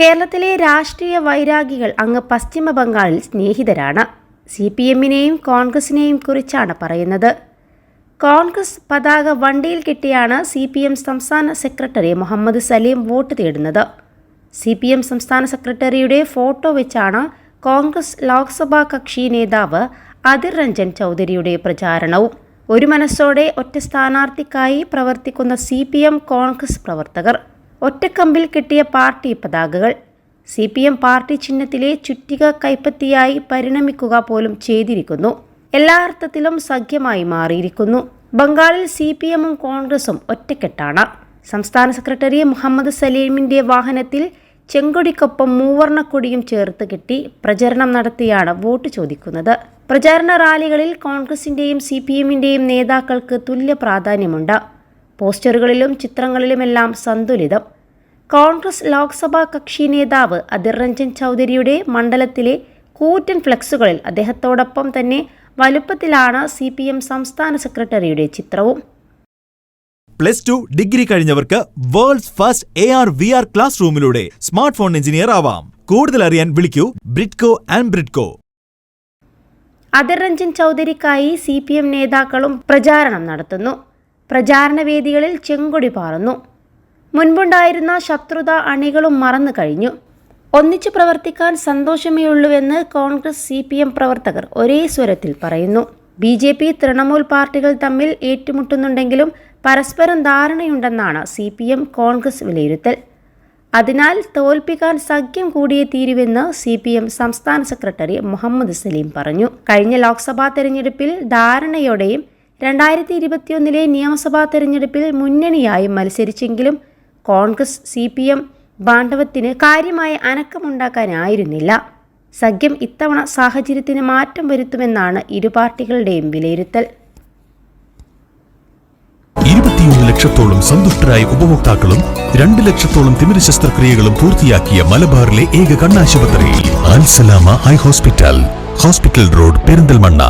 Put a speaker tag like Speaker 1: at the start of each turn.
Speaker 1: കേരളത്തിലെ രാഷ്ട്രീയ വൈരാഗികൾ അങ്ങ് പശ്ചിമ ബംഗാളിൽ സ്നേഹിതരാണ്. സി പി എമ്മിനെയും കോൺഗ്രസിനെയും കുറിച്ചാണ് പറയുന്നത്. കോൺഗ്രസ് പതാക വണ്ടിയിൽ കിട്ടിയാണ് സി പി എം സംസ്ഥാന സെക്രട്ടറി മുഹമ്മദ് സലീം വോട്ട് തേടുന്നത്. സി പി എം സംസ്ഥാന സെക്രട്ടറിയുടെ ഫോട്ടോ വെച്ചാണ് കോൺഗ്രസ് ലോക്സഭാ കക്ഷി നേതാവ് അതിർ രഞ്ജൻ ചൗധരിയുടെ പ്രചാരണവും. ഒരു മനസ്സോടെ ഒറ്റ സ്ഥാനാർത്ഥിക്കായി പ്രവർത്തിക്കുന്ന സി കോൺഗ്രസ് പ്രവർത്തകർ. ഒറ്റക്കമ്പിൽ കിട്ടിയ പാർട്ടി പതാകകൾ. സി പി എം പാർട്ടി ചിഹ്നത്തിലെ ചുറ്റിക കൈപ്പത്തിയായി പരിണമിക്കുക പോലും ചെയ്തിരിക്കുന്നു. എല്ലാ അർത്ഥത്തിലും സഖ്യമായി മാറിയിരിക്കുന്നു. ബംഗാളിൽ സി പി എമ്മും കോൺഗ്രസും ഒറ്റക്കെട്ടാണ്. സംസ്ഥാന സെക്രട്ടറി മുഹമ്മദ് സലീമിന്റെ വാഹനത്തിൽ ചെങ്കൊടിക്കൊപ്പം മൂവർണക്കൊടിയും ചേർത്ത് കെട്ടി പ്രചരണം നടത്തിയാണ് വോട്ട് ചോദിക്കുന്നത്. പ്രചാരണ റാലികളിൽ കോൺഗ്രസിന്റെയും സി പി എമ്മിന്റെയും നേതാക്കൾക്ക് തുല്യ പ്രാധാന്യമുണ്ട്. പോസ്റ്ററുകളിലും ചിത്രങ്ങളിലുമെല്ലാം സന്തുലിതം. കോൺഗ്രസ് ലോക്സഭാ കക്ഷി നേതാവ് അധിർ രഞ്ജൻ ചൗധരിയുടെ മണ്ഡലത്തിലെ കൂറ്റൻ ഫ്ലെക്സുകളിൽ അദ്ദേഹത്തോടൊപ്പം തന്നെ വലുപ്പത്തിലാണ് സി പി എം സംസ്ഥാന സെക്രട്ടറിയുടെ ചിത്രവും.
Speaker 2: Plus two degree കഴിഞ്ഞവർക്ക് world's first A R V R class റൂമിലൂടെ smart phone engineer ആവാം. കൂടുതൽ അറിയാൻ വിളിക്കൂ ബ്രിഡ്കോ ആൻഡ് ബ്രിഡ്കോ.
Speaker 1: അധിർ രഞ്ജൻ ചൗധരിക്കായി സി പി എം നേതാക്കളും പ്രചാരണം നടത്തുന്നു. പ്രചാരണ വേദികളിൽ ചെങ്കൊടി പാറുന്നു. മുൻപുണ്ടായിരുന്ന ശത്രുത അണികളും മറന്നു കഴിഞ്ഞു. ഒന്നിച്ചു പ്രവർത്തിക്കാൻ സന്തോഷമേ ഉള്ളൂവെന്ന് കോൺഗ്രസ് സി പി എം പ്രവർത്തകർ ഒരേ സ്വരത്തിൽ പറയുന്നു. ബി ജെ പി തൃണമൂൽ പാർട്ടികൾ തമ്മിൽ ഏറ്റുമുട്ടുന്നുണ്ടെങ്കിലും പരസ്പരം ധാരണയുണ്ടെന്നാണ് സി പി എം കോൺഗ്രസ് വിലയിരുത്തൽ. അതിനാൽ തോൽപ്പിക്കാൻ സഖ്യം കൂടിയേ തീരുവെന്ന് സി പി എം സംസ്ഥാന സെക്രട്ടറി മുഹമ്മദ് സലീം പറഞ്ഞു. കഴിഞ്ഞ ലോക്സഭാ തെരഞ്ഞെടുപ്പിൽ ധാരണയോടെയും രണ്ടായിരത്തി ഇരുപത്തിയൊന്നിലെ നിയമസഭാ തെരഞ്ഞെടുപ്പിൽ മുന്നണിയായും മത്സരിച്ചെങ്കിലും കോൺഗ്രസ് സി പി എം ബാണ്ഡവത്തിന് കാര്യമായ അനക്കമുണ്ടാക്കാനായിരുന്നില്ല. സഖ്യം ഇത്തവണ സാഹചര്യത്തിന് മാറ്റം വരുത്തുമെന്നാണ് ഇരു പാർട്ടികളുടെയും വിലയിരുത്തൽ.
Speaker 3: ലക്ഷത്തോളം സന്തുഷ്ടരായ ഉപഭോക്താക്കളും രണ്ട് ലക്ഷത്തോളം തിമിര ശസ്ത്രക്രിയകളും പൂർത്തിയാക്കിയ മലബാറിലെ ഏക കണ്ണാശുപത്രി eye hospital. Hospital road Perinthalmanna.